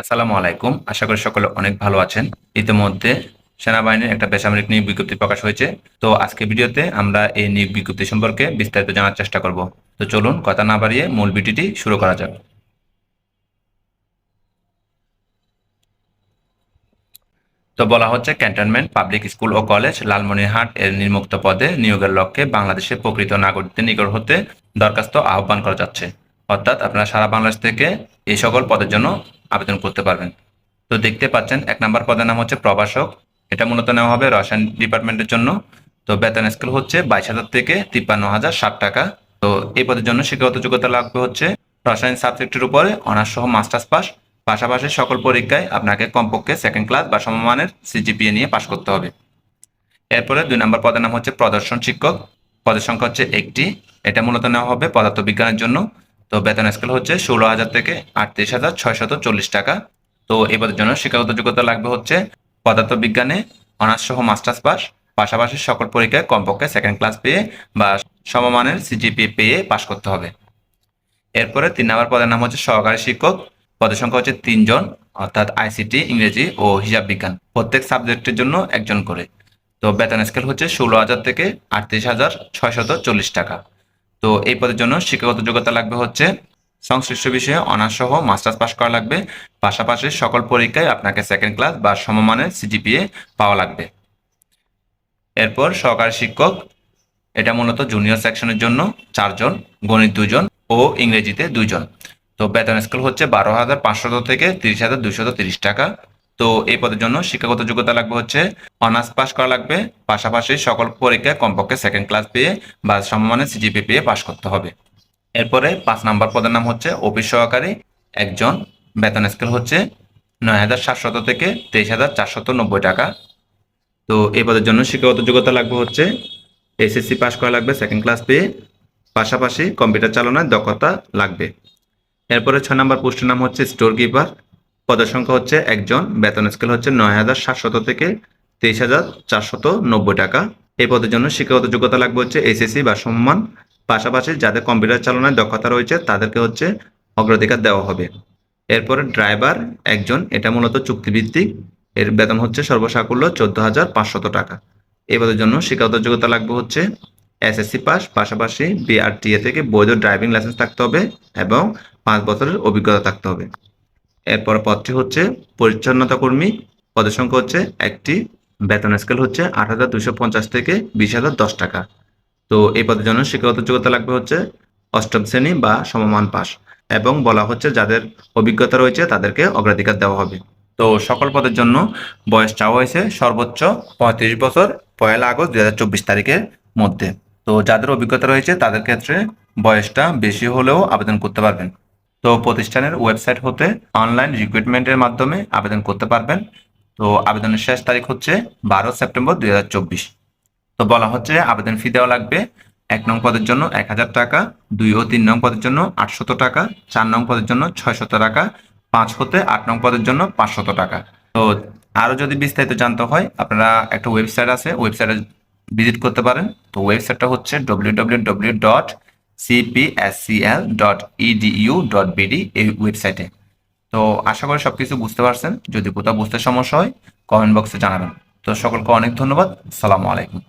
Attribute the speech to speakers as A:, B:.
A: আসসালামু আলাইকুম। আশা করি সকলে অনেক ভালো আছেন। ইতিমধ্যে সেনাবাহিনীর একটা বেসামরিক নিয়োগ বিজ্ঞপ্তি প্রকাশ হয়েছে। তো আজকে ভিডিওতে আমরা এই নিয়োগ বিজ্ঞপ্তি সম্পর্কে বিস্তারিত জানার চেষ্টা করব। তো চলুন, কথা না বাড়িয়ে মূল ভিডিওটি শুরু করা যাক। তো বলা হচ্ছে, ক্যান্টনমেন্ট, পাবলিক স্কুল ও কলেজ লালমনিরহাট এর নির্মুক্ত পদে নিয়োগের লক্ষ্যে বাংলাদেশের প্রকৃত নাগরিকদের নিকট হতে দরখাস্ত আহ্বান করা যাচ্ছে। অর্থাৎ আপনারা সারা বাংলাদেশ থেকে এই সকল পদের জন্য আবেদন করতে পারবেন। তো দেখতে পাচ্ছেন, এক নম্বর পদের নাম হচ্ছে প্রভাষক। এটা মূলত নেওয়া হবে রসায়ন ডিপার্টমেন্টের জন্য। তো বেতন স্কেল হচ্ছে বাইশ হাজার থেকে তিপ্পান্ন হাজার ষাট টাকা। তো এই পদের জন্য শিক্ষাগত যোগ্যতা লাগবে হচ্ছে রসায়ন সাবজেক্টের উপরে অনার্স সহ মাস্টার্স পাস। পাশাপাশি সকল পরীক্ষায় আপনাকে কমপক্ষে সেকেন্ড ক্লাস বা সমমানের সিজিপিএ নিয়ে পাশ করতে হবে। এরপরে দুই নম্বর পদের নাম হচ্ছে প্রদর্শন শিক্ষক। পদের সংখ্যা হচ্ছে একটি। এটা মূলত নেওয়া হবে পদার্থবিজ্ঞানের জন্য। তো বেতন স্কেল হচ্ছে ষোলো হাজার থেকে আটত্রিশ হাজার ছয়শত চল্লিশ টাকা। তো পদের জন্য শিক্ষাগত যোগ্যতা লাগবে হচ্ছে পদার্থবিজ্ঞানে, অনার্স সহ মাস্টার্স পাস। পাশাপাশি সকল পরীক্ষায় কমপক্ষে সেকেন্ড ক্লাস পেয়ে বা সমমানের সিজিপি পেয়ে পাশ করতে হবে। এরপরে তিন নম্বর পদের নাম হচ্ছে সহকারী শিক্ষক। পদের সংখ্যা হচ্ছে তিনজন অর্থাৎ আইসিটি ইংরেজি ও হিসাব বিজ্ঞান। প্রত্যেক সাবজেক্টের জন্য একজন করে। তো বেতন স্কেল হচ্ছে ষোলো হাজার থেকে আটত্রিশ হাজার ছয়শত চল্লিশ টাকা। তো এই পদের জন্য শিক্ষাগত যোগ্যতা লাগবে হচ্ছে সংশ্লিষ্ট বিষয়ে অনার্স সহ মাস্টার্স পাস করা লাগবে। পাশাপাশি সকল পরীক্ষায় আপনাকে সেকেন্ড ক্লাস বা সমমানের সিজিপিএ পাওয়া লাগবে। এরপর সহকারী শিক্ষক, এটা মূলত জুনিয়র সেকশনের জন্য চারজন, গণিত দুজন ও ইংরেজিতে দুইজন। তো বেতন স্কেল হচ্ছে বারো হাজার পাঁচশত থেকে তিরিশ হাজার দুইশত তিরিশ টাকা। তো এই পদের জন্য শিক্ষাগত যোগ্যতা লাগবে হচ্ছে অনার্স পাস করা লাগবে। পাশাপাশি সকল পরীক্ষায় কমপক্ষে সেকেন্ড ক্লাস পেয়ে বা সমমানের সিজিপি পেয়ে পাশ করতে হবে। এরপরে পাঁচ নাম্বার পদের নাম হচ্ছে অফিস সহকারী। একজন বেতন স্কেল হচ্ছে নয় হাজার সাতশত থেকে তেইশ হাজার চারশত নব্বই টাকা। তো এই পদের জন্য শিক্ষাগত যোগ্যতা লাগবে হচ্ছে এসএসসি পাস করা লাগবে সেকেন্ড ক্লাস পেয়ে। পাশাপাশি কম্পিউটার চালনার দক্ষতা লাগবে। এরপরে ছয় নম্বর পোস্টের নাম হচ্ছে স্টোর কিপার পদের সংখ্যা হচ্ছে একজন, বেতন স্কেল হচ্ছে নয় হাজার সাতশত থেকে তেইশ হাজার চারশত নব্বই টাকা। এই পদের জন্য শিক্ষাগত যোগ্যতা লাগবে হচ্ছে এসএসসি বা সম্মান। পাশাপাশি যাদের কম্পিউটার চালনায় দক্ষতা রয়েছে, তাদেরকে হচ্ছে অগ্রাধিকার দেওয়া হবে। এরপরে ড্রাইভার একজন, এটা মূলত চুক্তিভিত্তিক। এর বেতন হচ্ছে সর্বসাকুল্য চোদ্দ হাজার পাঁচশত টাকা। এই পদের জন্য শিক্ষাগত যোগ্যতা লাগবে হচ্ছে এসএসসি পাস পাশাপাশি বিআরটিএ থেকে বৈধ ড্রাইভিং লাইসেন্স থাকতে হবে এবং পাঁচ বছরের অভিজ্ঞতা থাকতে হবে। এরপর পদটি হচ্ছে পরিচ্ছন্নতা কর্মী পদের সংখ্যা হচ্ছে একটি। বেতন স্কেল হচ্ছে আট হাজার দুশো পঞ্চাশ থেকে বিশ হাজার দশ টাকা। তো এই পদের জন্য শিক্ষাগত যোগ্যতা লাগবে হচ্ছে অষ্টম শ্রেণি বা সমমান পাস এবং বলা হচ্ছে যাদের অভিজ্ঞতা রয়েছে তাদেরকে অগ্রাধিকার দেওয়া হবে। তো সকল পদের জন্য বয়স চাওয়া হয়েছে সর্বোচ্চ পঁয়ত্রিশ বছর, পয়লা আগস্ট দুই হাজার চব্বিশ তারিখের মধ্যে। তো যাদের অভিজ্ঞতা রয়েছে তাদের ক্ষেত্রে বয়সটা বেশি হলেও আবেদন করতে পারবেন। তো প্রতিষ্ঠানের ওয়েবসাইট হতে অনলাইন রিক্রুটমেন্টের মাধ্যমে আবেদন করতে পারবেন। তো আবেদনের শেষ তারিখ হচ্ছে বারো সেপ্টেম্বর দুই হাজার চব্বিশ। তো বলা হচ্ছে আবেদন ফি দেওয়া লাগবে এক নং পদের জন্য এক হাজার টাকা, দুই ও তিন নং পদের জন্য আটশত টাকা, চার নং পদের জন্য ছয়শত টাকা, পাঁচ হতে আট নং পদের জন্য পাঁচশত টাকা। তো আরও যদি বিস্তারিত জানতে হয়, আপনারা একটা ওয়েবসাইট আছে, ওয়েবসাইটে ভিজিট করতে পারেন। তো ওয়েবসাইটটা হচ্ছে W W W dot CPSCL dot dot BD এই ওয়েবসাইটে তো আশা করি সবকিছু বুঝতে পারছেন। যদি কোথাও বুঝতে সমস্যা হয় কমেন্ট বক্সে জানাবেন। তো সকলকে অনেক ধন্যবাদ। সালামু আলাইকুম।